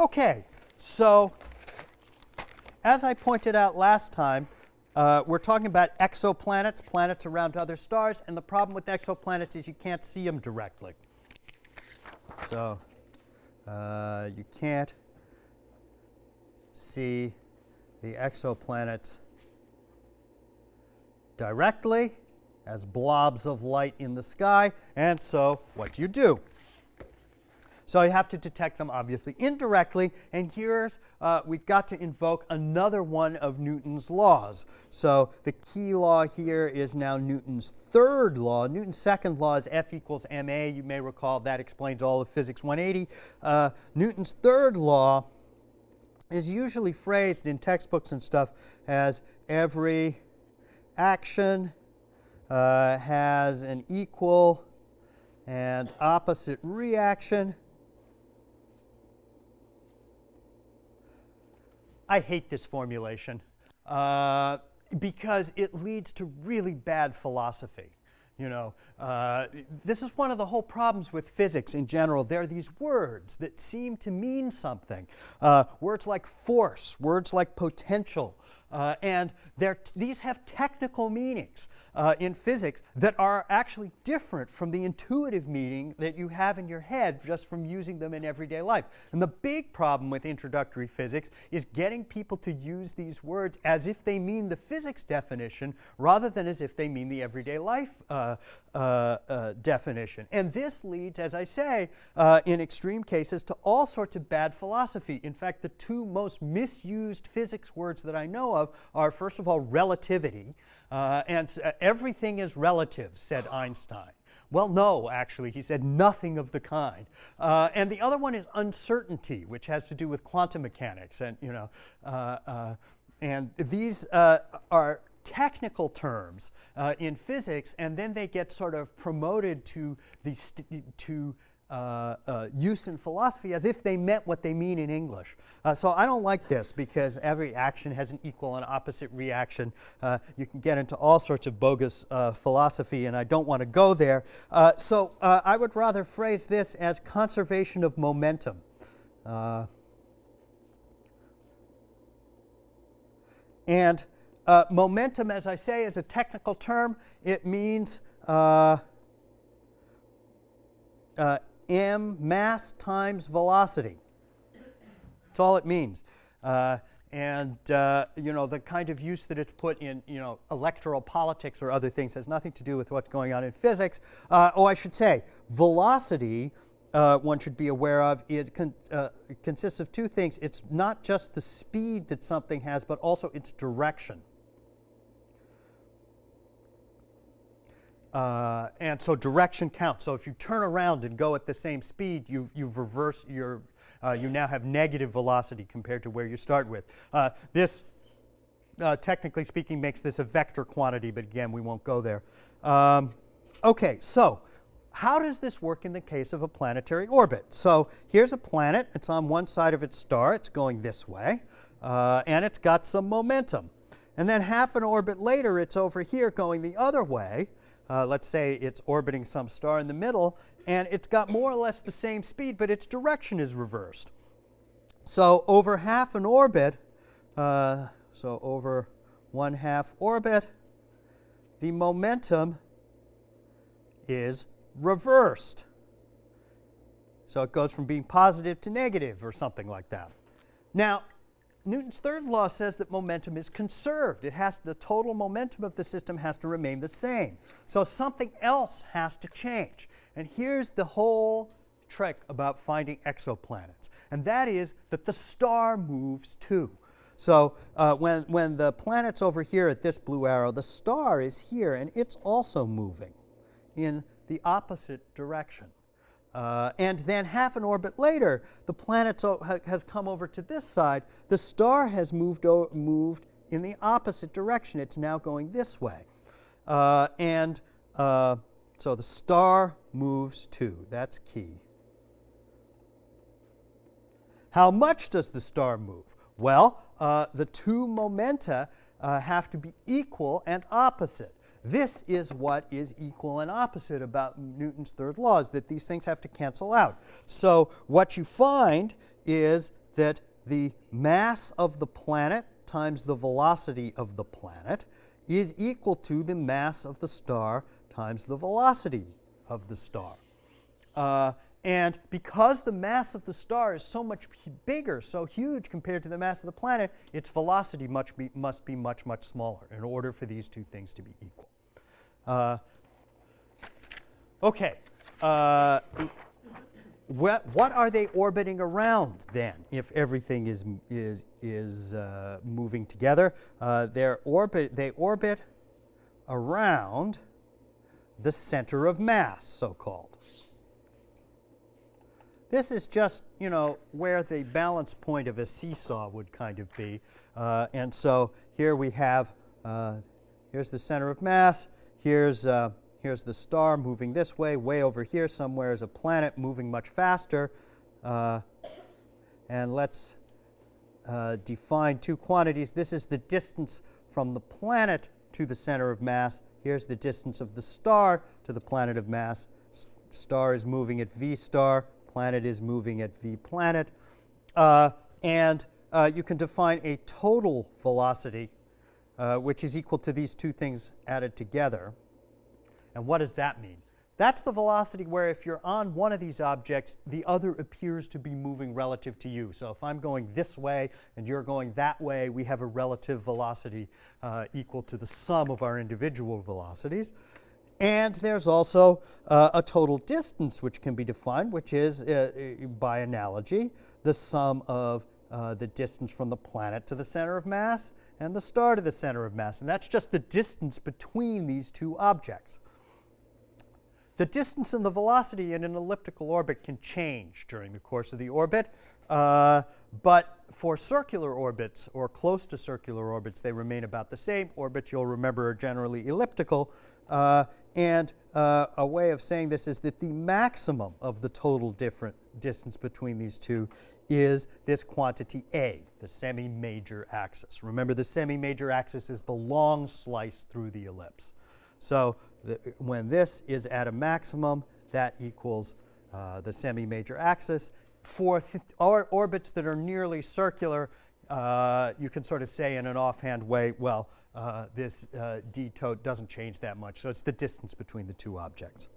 Okay, so as I pointed out last time, uh, we're talking about exoplanets, planets around other stars, and the problem with exoplanets is you can't see them directly. So uh, you can't see the exoplanets directly as blobs of light in the sky, and so what do you do? So you have to detect them obviously indirectly, and here's, uh, we've got to invoke another one of Newton's laws. So the key law here is now Newton's third law. Newton's second law is F equals ma. You may recall that explains all of Physics 180. Uh, Newton's third law is usually phrased in textbooks and stuff as every action uh, has an equal and opposite reaction. I hate this formulation uh, because it leads to really bad philosophy. You know, uh, this is one of the whole problems with physics in general. There are these words that seem to mean something. Uh, words like force, words like potential, uh, and these have technical meanings uh, in physics that are actually different from the intuitive meaning that you have in your head just from using them in everyday life. And the big problem with introductory physics is getting people to use these words as if they mean the physics definition rather than as if they mean the everyday life uh, definition. And this leads, as I say, uh, in extreme cases to all sorts of bad philosophy. In fact, the two most misused physics words that I know of are, first of all, relativity. Uh, and uh, everything is relative, said Einstein. Well, no, actually, he said nothing of the kind. Uh, and the other one is uncertainty, which has to do with quantum mechanics. And, you know, uh, uh, and these uh, are technical terms in physics, and then they get sort of promoted to, the to uh, uh, use in philosophy as if they meant what they mean in English. Uh, so I don't like this because every action has an equal and opposite reaction. Uh, you can get into all sorts of bogus uh, philosophy, and I don't want to go there. Uh, so I would rather phrase this as conservation of momentum. and momentum, as I say, is a technical term. It means uh, m mass times velocity. That's all it means. Uh, and uh, you know the kind of use that it's put in you know electoral politics or other things has nothing to do with what's going on in physics. Uh, oh, I should say velocity. Uh, one should be aware of is con uh, consists of two things. It's not just the speed that something has, but also its direction. Uh, and so direction counts. So if you turn around and go at the same speed, you've, you've reversed your, uh, you now have negative velocity compared to where you start with. Uh, this, uh, technically speaking, makes this a vector quantity, but again, we won't go there. Um, okay, so how does this work in the case of a planetary orbit? So here's a planet. It's on one side of its star. It's going this way, uh, and it's got some momentum. And then half an orbit later, it's over here going the other way. Uh, let's say it's orbiting some star in the middle, and it's got more or less the same speed, but its direction is reversed. So over half an orbit, uh, so over one half orbit, the momentum is reversed. So it goes from being positive to negative or something like that. Now, Newton's third law says that momentum is conserved. It has the total momentum of the system has to remain the same. So something else has to change. And here's the whole trick about finding exoplanets, and that is that the star moves too. So uh, when, when the planet's over here at this blue arrow, the star is here, and it's also moving in the opposite direction. Uh, and then half an orbit later, the planet ha has come over to this side. The star has moved, moved in the opposite direction. It's now going this way. Uh, and uh, so the star moves too. That's key. How much does the star move? Well, uh, the two momenta uh, have to be equal and opposite. This is what is equal and opposite about Newton's third law, is that these things have to cancel out. So what you find is that the mass of the planet times the velocity of the planet is equal to the mass of the star times the velocity of the star. Uh, and because the mass of the star is so much bigger, so huge compared to the mass of the planet, its velocity be, must be much, much smaller in order for these two things to be equal. Uh, okay. Uh, what, what are they orbiting around then if everything is, is, is uh, moving together? Uh, orbit, they orbit around the center of mass, so called. This is just, you know, where the balance point of a seesaw would kind of be. Uh, and so here we have, uh, here's the center of mass, here's, uh, here's the star moving this way, way over here somewhere is a planet moving much faster. Uh, and let's uh, define two quantities. This is the distance from the planet to the center of mass. Here's the distance of the star to the planet of mass. S- star is moving at v star, planet is moving at v planet. Uh, and uh, you can define a total velocity, uh, which is equal to these two things added together. And what does that mean? That's the velocity where if you're on one of these objects, the other appears to be moving relative to you. So if I'm going this way and you're going that way, we have a relative velocity uh, equal to the sum of our individual velocities. And there's also uh, a total distance which can be defined, which is, uh, uh, by analogy, the sum of uh, the distance from the planet to the center of mass and the star to the center of mass. And that's just the distance between these two objects. The distance and the velocity in an elliptical orbit can change during the course of the orbit, uh, but for circular orbits or close to circular orbits, they remain about the same. Orbits, you'll remember, are generally elliptical. Uh, and uh, a way of saying this is that the maximum of the total different distance between these two is this quantity A, the semi-major axis. Remember, the semi-major axis is the long slice through the ellipse. So when this is at a maximum, that equals uh, the semi-major axis. For th- or orbits that are nearly circular, uh, you can sort of say in an offhand way, well, uh, this uh, d tote doesn't change that much. So it's the distance between the two objects.